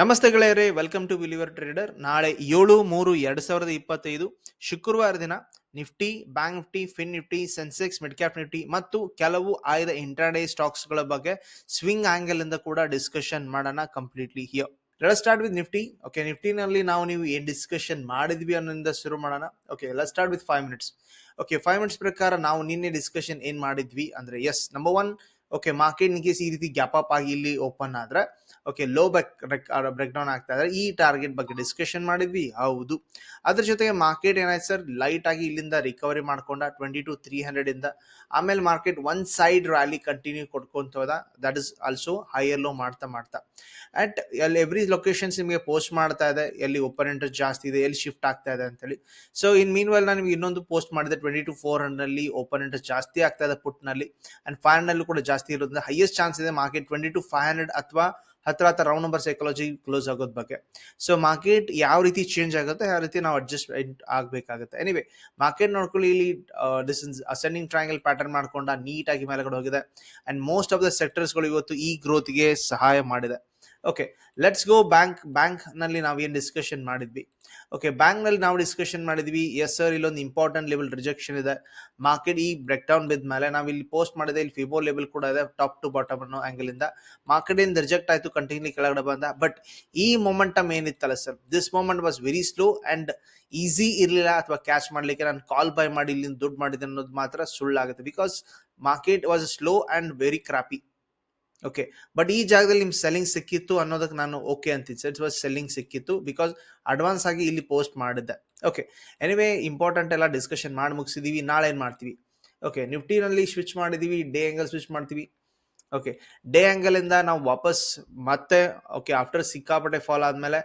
ನಮಸ್ತೆ ಗೆಳೆಯರೇ welcome to believer trader ನಾಳೆ ಏಳು ಮೂರು ಎರಡ್ ಸಾವಿರದ ಇಪ್ಪತ್ತೈದು, ಶುಕ್ರವಾರ ದಿನ Nifty bank Nifty Fin Nifty Sensex mid cap Nifty ಮತ್ತು ಕೆಲವು ಆಯ್ದ ಇಂಟ್ರಾಡೇ ಸ್ಟಾಕ್ಸ್ಗಳ ಬಗ್ಗೆ ಸ್ವಿಂಗ್ ಆಂಗಲ್ ಇಂದ ಕೂಡ ಡಿಸ್ಕಷನ್ ಮಾಡೋಣ completely here let start with Nifty. Okay ನಿಫ್ಟಿನಲ್ಲಿ ನಾವು ನೀವು ಏನು ಡಿಸ್ಕಷನ್ ಮಾಡಿದ್ವಿ ಅನ್ನೋದಿಂದ ಶುರು ಮಾಡೋಣ. Okay let start with five minutes okay five minutes ಪ್ರಕಾರ ನಾವು ನಿನ್ನೆ ಡಿಸ್ಕಷನ್ ಏನು ಮಾಡಿದ್ವಿ ಅಂದ್ರೆ yes number one okay market in case ಈ ರೀತಿ ಗ್ಯಾಪ್ ಅಪ್ ಆಗಿ ಇಲ್ಲಿ ಓಪನ್ ಆದ್ರೆ okay low back break down ಆಗ್ತಾ ಇದ್ರೆ ಈ ಟಾರ್ಗೆಟ್ ಬಗ್ಗೆ ಡಿಸ್ಕಷನ್ ಮಾಡಿದ್ವಿ, ಹೌದು. ಅದ್ರ ಜೊತೆಗೆ ಮಾರ್ಕೆಟ್ ಏನಾಯ್ತು ಸರ್ ಲೈಟ್ ಆಗಿ ಇಲ್ಲಿಂದ ರಿಕವರಿ ಮಾಡ್ಕೊಂಡ ಟ್ವೆಂಟಿ ಟು ತ್ರೀ ಹಂಡ್ರೆಡ್ ಇಂದ. ಆಮೇಲೆ market one side rally continue ಕೊಟ್ಕೊಂತ ಹೋದ that is also higher low ಮಾಡ್ತಾ ಮಾಡ್ತಾ. ಅಟ್ ಎಲ್ಲಿ ಎವ್ರಿ ಲೊಕೇಶನ್ಸ್ ನಿಮಗೆ ಪೋಸ್ಟ್ ಮಾಡ್ತಾ ಇದೆ. ಎಲ್ಲಿ ಓಪನ್ ಇಂಟ್ರೆಸ್ಟ್ ಜಾಸ್ತಿ ಇದೆ, ಎಲ್ಲಿ ಶಿಫ್ಟ್ ಆಗ್ತಾ ಇದೆ ಅಂತೇಳಿ. ಸೊ ಇನ್ ಮೀನ್ ವೆಲ್ ನಾನು ನಿಮ್ಗೆ ಇನ್ನೊಂದು ಪೋಸ್ಟ್ ಮಾಡಿದೆ ಟ್ವೆಂಟಿ ಟು ಫೋರ್ ಹಂಡ್ರೆಡ್ ಅಲ್ಲಿ ಓಪನ್ ಇಂಟ್ರೆಸ್ಟ್ ಜಾಸ್ತಿ ಆಗ್ತಾ ಇದೆ ಪುಟ್ನಲ್ಲಿ ಅಂಡ್ ಫೈವ್ ಹಂಡ್ರೆಡ್ ಕೂಡ ಜಾಸ್ತಿ ಇರೋದ್ರಿಂದ ಹೈಯೆಸ್ಟ್ ಚಾನ್ಸ್ ಇದೆ market twenty two five hundred ಅಥವಾ ಹತ್ರ ಹತ್ರ ರೌಂಡ್ ನಂಬರ್ ಸೈಕಾಲಜಿ ಕ್ಲೋಸ್ ಆಗೋದ್ ಬಗ್ಗೆ. ಸೊ ಮಾರ್ಕೆಟ್ ಯಾವ ರೀತಿ ಚೇಂಜ್ ಆಗುತ್ತೆ ಯಾವ ರೀತಿ ನಾವು ಅಡ್ಜಸ್ಟ್ ಆಗಬೇಕಾಗುತ್ತೆ. ಎನಿವೆ ಮಾರ್ಕೆಟ್ ನೋಡ್ಕೊಳ್ಳಿ, ಇಲ್ಲಿ ಡಿಸೆನ್ಸ್ ಅಸೆಂಡಿಂಗ್ ಟ್ರಯಾಂಗಲ್ ಪ್ಯಾಟರ್ನ್ ಮಾಡ್ಕೊಂಡ ನೀಟಾಗಿ ಮೇಲೆಗಡೆ ಹೋಗಿದೆ. ಅಂಡ್ ಮೋಸ್ಟ್ ಆಫ್ ದ ಸೆಕ್ಟರ್ಸ್ಗಳು ಇವತ್ತು ಈ ಗ್ರೋತ್ಗೆ ಸಹಾಯ ಮಾಡಿದೆ. ಓಕೆ ಲೆಟ್ಸ್ ಗೋ ಬ್ಯಾಂಕ್ ಬ್ಯಾಂಕ್ನಲ್ಲಿ ನಾವು ಏನ್ ಡಿಸ್ಕಷನ್ ಮಾಡಿದ್ವಿ? ಓಕೆ ಬ್ಯಾಂಕ್ನಲ್ಲಿ ನಾವು ಡಿಸ್ಕಷನ್ ಮಾಡಿದ್ವಿ ಎಸ್ ಸರ್ ಇಲ್ಲೊಂದು ಇಂಪಾರ್ಟೆಂಟ್ ಲೆವೆಲ್ ರಿಜೆಕ್ಷನ್ ಇದೆ. ಮಾರ್ಕೆಟ್ ಈ ಬ್ರೇಕ್ ಡೌನ್ ಬಿದ್ದ ಮೇಲೆ ನಾವು ಇಲ್ಲಿ ಪೋಸ್ಟ್ ಮಾಡಿದೆ, ಇಲ್ಲಿ ಫಿಬೋ ಲೆವೆಲ್ ಕೂಡ ಇದೆ ಟಾಪ್ ಟು ಬಾಟಮ್ ಅನ್ನೋ ಆಂಗಲ್ ಇಂದ. ಮಾರ್ಕೆಟ್ ಇಂದ ರಿಜೆಕ್ಟ್ ಆಯ್ತು ಕಂಟಿನ್ಯೂ ಕೆಳಗಡೆ ಬಂದ. ಬಟ್ ಈ momentum ಏನಿತ್ತಲ್ಲ sir this moment was very slow and easy ಇರಲಿಲ್ಲ ಅಥವಾ ಕ್ಯಾಚ್ ಮಾಡ್ಲಿಕ್ಕೆ ನಾನು ಕಾಲ್ ಬೈ ಮಾಡಿ ಇಲ್ಲಿಂದ ದುಡ್ಡು ಮಾಡಿದೆ ಅನ್ನೋದು ಮಾತ್ರ ಸುಳ್ಳಾಗುತ್ತೆ. Because market was slow and very crappy okay but ಈ ಜಾಗದಲ್ಲಿ ನಿಮ್ ಸೆಲ್ಲಿಂಗ್ ಸಿಕ್ಕಿತ್ತು ಅನ್ನೋದಕ್ಕೆ ನಾನು ಓಕೆ ಅಂತಿದ್ದೆ ಇಟ್ಸ್ ಇಟ್ ವಾಸ್ ಸೆಲ್ಲಿಂಗ್ ಸಿಕ್ಕಿತ್ತು ಬಿಕಾಸ್ ಅಡ್ವಾನ್ಸ್ ಆಗಿ ಇಲ್ಲಿ ಪೋಸ್ಟ್ ಮಾಡಿದ್ದೆ. ಓಕೆ ಎನಿವೇ ಇಂಪಾರ್ಟೆಂಟ್ ಎಲ್ಲ ಡಿಸ್ಕಷನ್ ಮಾಡಿ ಮುಗಿಸಿದೀವಿ. ನಾಳೆ ಏನು ಮಾಡ್ತೀವಿ? ಓಕೆ ನಿಫ್ಟಿನಲ್ಲಿ ಸ್ವಿಚ್ ಮಾಡಿದೀವಿ. ಡೇ ಎಂಗಲ್ ಸ್ವಿಚ್ ಮಾಡ್ತೀವಿ. ಓಕೆ ಡೇ ಆಂಗಲ್ ಇಂದ ನಾವು ವಾಪಸ್ ಮತ್ತೆ ಓಕೆ ಆಫ್ಟರ್ ಸಿಕ್ಕಾಪಟ್ಟೆ ಫಾಲ್ ಆದ್ಮೇಲೆ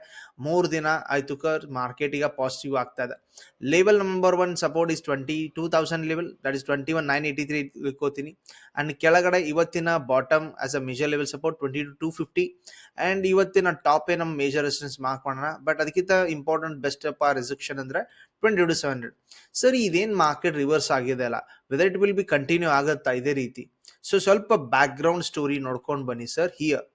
ಮೂರು ದಿನ ಆಯ್ತು ಕರ್ ಮಾರ್ಕೆಟ್ ಪಾಸಿಟಿವ್ ಆಗ್ತಾ ಇದೆ. Level number one support is twenty two thousand level that is twenty one nine eighty three ಇಟ್ಕೋತೀನಿ and ಕೆಳಗಡೆ ಇವತ್ತಿನ bottom as a major level support twenty two two fifty and ಇವತ್ತಿನ ಟಾಪ್ ನಮ್ಮ major resistance mark ಮಾಡೋಣ. But ಅದಕ್ಕಿಂತ important best up ಆ rejection ಅಂದ್ರೆ twenty two seven hundred sir, ಇದೇನು market reverse ಆಗಿದೆ ಅಲ್ಲ? Whether it will be continue ಆಗುತ್ತಾ? ಇದೇ ರೀತಿ. ಸೊ ಸ್ವಲ್ಪ ಬ್ಯಾಕ್ ಗ್ರೌಂಡ್ ಸ್ಟೋರಿ ನೋಡ್ಕೊಂಡು ಬನ್ನಿ ಸರ್ ಹಿಯರ್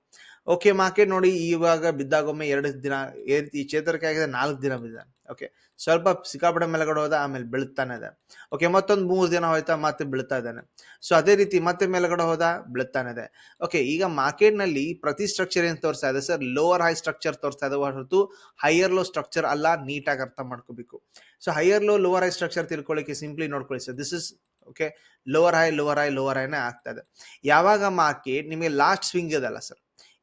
ಓಕೆ ಮಾರ್ಕೆಟ್ ನೋಡಿ ಇವಾಗ ಬಿದ್ದಾಗೊಮ್ಮೆ ಎರಡು ದಿನ ಏ- ಈ ಚೇತರಿಕೆ ಆಗಿದೆ? ನಾಲ್ಕು ದಿನ ಬಿದ್ದ. ಓಕೆ ಸ್ವಲ್ಪ ಸಿಕ್ಕಾಪಟ್ಟೆ ಮೇಲೆಗಡೆ ಹೋದ, ಆಮೇಲೆ ಬೀಳ್ತಾನೆ ಇದೆ. ಓಕೆ ಮತ್ತೊಂದು ಮೂರು ದಿನ ಹೋಯ್ತಾ ಮತ್ತೆ ಬೀಳ್ತಾ ಇದ್ದಾನೆ. ಸೊ ಅದೇ ರೀತಿ ಮತ್ತೆ ಮೇಲೆಗಡೆ ಹೋದ, ಬೀಳ್ತಾನೆ ಇದೆ. ಓಕೆ ಈಗ ಮಾರ್ಕೆಟ್ನಲ್ಲಿ ಪ್ರತಿ ಸ್ಟ್ರಕ್ಚರ್ ಏನು ತೋರಿಸ್ತಾ ಇದೆ ಸರ್ ಲೋವರ್ ಹೈ ಸ್ಟ್ರಕ್ಚರ್ ತೋರಿಸ್ತಾ ಇದೆ, ಹೊರತು ಹೈಯರ್ ಲೋ ಸ್ಟ್ರಕ್ಚರ್ ಅಲ್ಲ ನೀಟಾಗಿ ಅರ್ಥ ಮಾಡ್ಕೋಬೇಕು. So higher low lower high structure ತಿಳ್ಕೊಳ್ಳಿಕ್ಕೆ ಸಿಂಪ್ಲಿ ನೋಡ್ಕೊಳ್ಳಿ sir this is okay lower high lower high lower ಹೈನೇ ಆಗ್ತದೆ. ಯಾವಾಗ ಮಾರ್ಕೆಟ್ ನಿಮಗೆ ಲಾಸ್ಟ್ ಸ್ವಿಂಗ್ ಇದಲ್ಲ ಸರ್